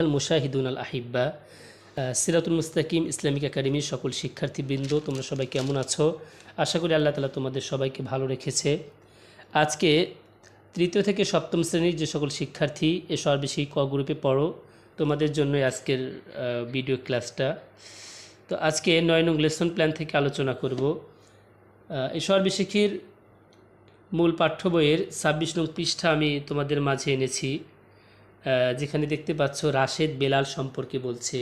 মুশাহিদুন আল আহিব্বা সিরাতুল মুস্তাকিম, ইসলামিক একাডেমির সকল শিক্ষার্থীবৃন্দ, তোমরা সবাই কেমন আছো? আশা করি আল্লাহ তালা তোমাদের সবাইকে ভালো রেখেছে। আজকে তৃতীয় থেকে সপ্তম শ্রেণির যে সকল শিক্ষার্থী, এ সর্বশেষী ক গ্রুপে পড়ো। তোমাদের জন্য আজকের ভিডিও ক্লাসটা। তো আজকে নয় নং লেসন প্ল্যান থেকে আলোচনা করব। এই সর্বশেষীর মূল পাঠ্য বইয়ের ছাব্বিশ নং পৃষ্ঠা আমি তোমাদের মাঝে এনেছি। যেখানে দেখতে পাচ্ছ রাশেদ বেলাল সম্পর্কে বলছে।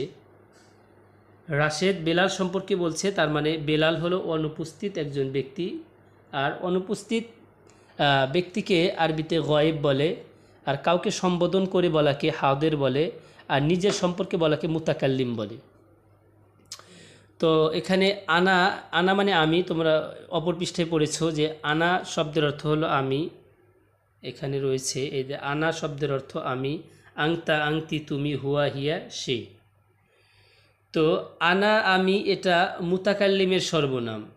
রাশেদ বেলাল সম্পর্কে বলছে, তার মানে বেলাল হলো অনুপস্থিত একজন ব্যক্তি। আর অনুপস্থিত ব্যক্তিকে আরবিতে গয়েব বলে, আর কাউকে সম্বোধন করে বলাকে হাওদের বলে, আর নিজের সম্পর্কে বলাকে মুতাকাল্লিম বলে। তো এখানে আনা আনা মানে আমি, তোমরা অপর পৃষ্ঠায় পড়েছো যে আনা শব্দের অর্থ হলো আমি। এখানে রয়েছে এই যে আনা শব্দের অর্থ আমি, আংতা আংতি তুমি, হুয়া হিয়া সে। তো আনা আমি এটা মুতাকাল্লিমের সর্বনাম।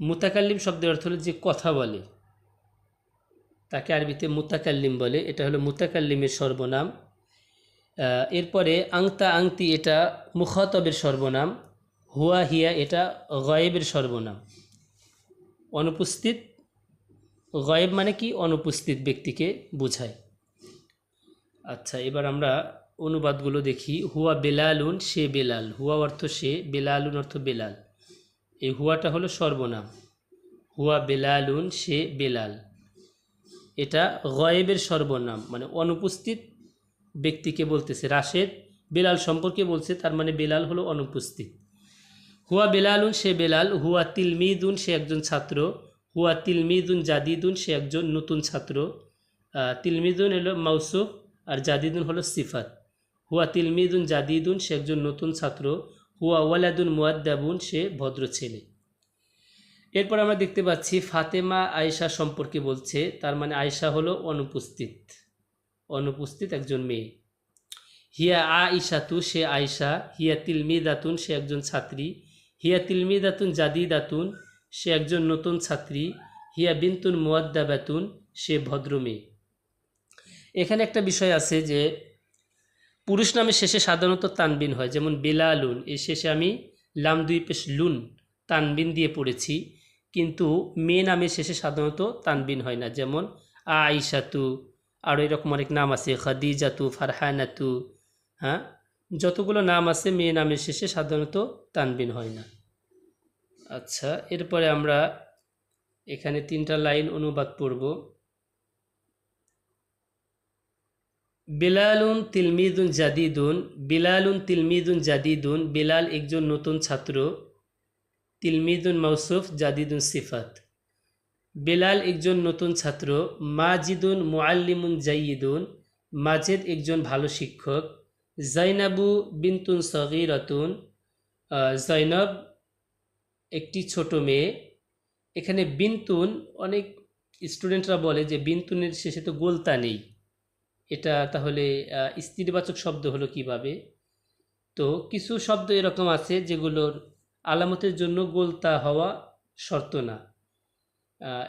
মুতাকাল্লিম শব্দের অর্থ হলো যে কথা বলে। তাকে আরবিতে মুতাকাল্লিম বলে, এটা হলো মুতাকাল্লিমের সর্বনাম। এরপরে আংতা আংতি এটা মুখাতবের সর্বনাম, হুয়া হিয়া এটা গয়েবের সর্বনাম। অনুপস্থিত গয়েব মানে কি? অনুপস্থিত ব্যক্তিকে বোঝায়। আচ্ছা এবার আমরা অনুবাদগুলো দেখি। হুয়া বেলালুন, সে বেলাল। হুয়া অর্থ সে, বেলালুন অর্থ বেলাল। এই হুয়াটা হলো সর্বনাম। হুয়া বেলালুন, সে বেলাল। এটা গয়েবের সর্বনাম মানে অনুপস্থিত ব্যক্তিকে বলতেছে। রাশেদ বেলাল সম্পর্কে বলছে, তার মানে বেলাল হলো অনুপস্থিত। হুয়া বেলালুন, সে বেলাল। হুয়া তিলমিদুন, সে একজন ছাত্র। হুয়া তিলমিদুন জাদিদুন, সে একজন নতুন ছাত্র। তিলমিদুন হলো মাউসুফ আর জাদিদুন হলো সিফাত। হুয়া তিলমিদুন জাদিদুন, সে একজন নতুন ছাত্র। হুয়া ওয়ালাদুন মুয়াদ্দাবুন সে ভদ্র ছেলে। এরপর আমরা দেখতে পাচ্ছি ফাতেমা আয়েশা সম্পর্কে বলছে, তার মানে আয়েশা হলো অনুপস্থিত। অনুপস্থিত একজন মেয়ে। হিয়া আ ইশাতু সে আয়েশা। হিয়া তিলমিদাতুন, সে একজন ছাত্রী। হিয়া তিলমিদাতুন, জাদিদাতুন সে একজন নতুন ছাত্রী, হিয়া বিনতুন মুয়াদ্দাবাতুন সে ভদ্র মেয়ে এখানে একটা বিষয় আছে যে, পুরুষ নামের শেষে সাধারণত তানবিন হয়, যেমন বেলালুন। এই শেষে আমি লাম দুই পেশ লুন তানবিন দিয়ে পড়েছি, কিন্তু মেয়ে নামের শেষে সাধারণত তানবিন হয় না। যেমন আইসাতু আরও এরকম অনেক নাম আছে, খাদিজাতু, ফারহানাতু হ্যাঁ? যতগুলো নাম আছে, মেয়ে নামের শেষে সাধারণত তানবিন হয় না। আচ্ছা এরপরে আমরা এখানে তিনটা লাইন অনুবাদ পড়ব। বিলালুন তিলমিদুন জাদিদুন, বিলালুন তিলমিদুন জাদিদুন, বিলাল একজন নতুন ছাত্র। তিলমিদুন মৌসুফ জাদিদুন সিফাত। বেলাল একজন নতুন ছাত্র, মাজিদুন মুআল্লিমুন জাইদুন মাজেদ একজন ভালো শিক্ষক। জাইনাবু বিনতুন সগিরাতুন জৈনব একটি ছোট মেয়ে। এখানে বিনতুন, অনেক স্টুডেন্টরা বলে যে বিনতুনের শেষে তো গোলতা নেই। এটা তাহলে স্ত্রীবাচক শব্দ হলো কীভাবে? তো কিছু শব্দ এরকম আছে যেগুলোর আলামতের জন্য গোলতা হওয়া শর্ত না।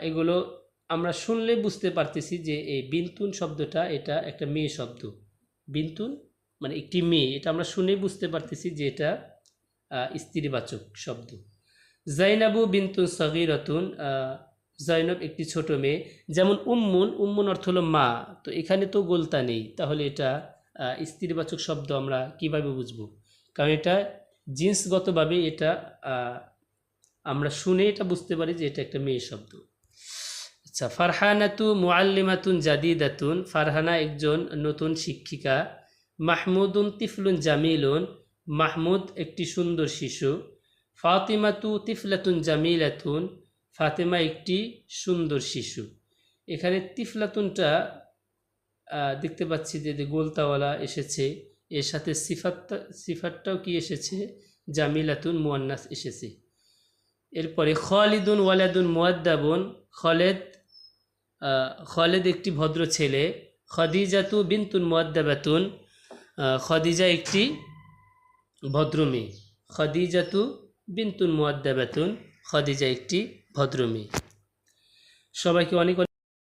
এগুলো আমরা শুনলে বুঝতে পারতেছি যে এই বিনতুন শব্দটা এটা একটা মেয়ে শব্দ। বিনতুন মানে একটি মেয়ে, এটা আমরা শুনে বুঝতে পারতেছি যে এটা স্ত্রীবাচক শব্দ। জাইনাবু বিনতুন সগিরতুন জৈনব একটি ছোট মেয়ে। যেমন উম্মুন উম্মুন অর্থ হলো মা। তো এখানে তো গোলতা নেই। তাহলে এটা স্ত্রীবাচক শব্দ আমরা কীভাবে বুঝব? কারণ এটা জিন্সগতভাবে এটা আমরা শুনে এটা বুঝতে পারি যে এটা একটা মেয়ে শব্দ। আচ্ছা ফারহানাতু মুআল্লিমাতুন জাদিদাতুন। ফারহানা একজন নতুন শিক্ষিকা। মাহমুদুন তিফলুন জামিলুন। মাহমুদ একটি সুন্দর শিশু। ফাতিমাতু তিফলাতুন জামিলাতুন, ফাতেমা একটি সুন্দর শিশু। এখানে তিফলাতুনটা দেখতে পাচ্ছি যে গোলতাওয়ালা এসেছে। এর সাথে সিফাতটা, সিফাতটাও কি এসেছে? জামিলাতুন মুয়ান্নাস এসেছে। এরপরে খালিদুন ওয়ালাদুন মুয়াদ্দাবুন, খালেদ খালেদ একটি ভদ্র ছেলে। খদিজাতু বিনতুন মুয়াদ্দাবাতুন খদিজা একটি ভদ্র মেয়ে। খদিজাতু বিনতুন মুয়াদ্দাবাতুন খদিজা একটি ভদ্র মেয়ে সবাইকে অনেক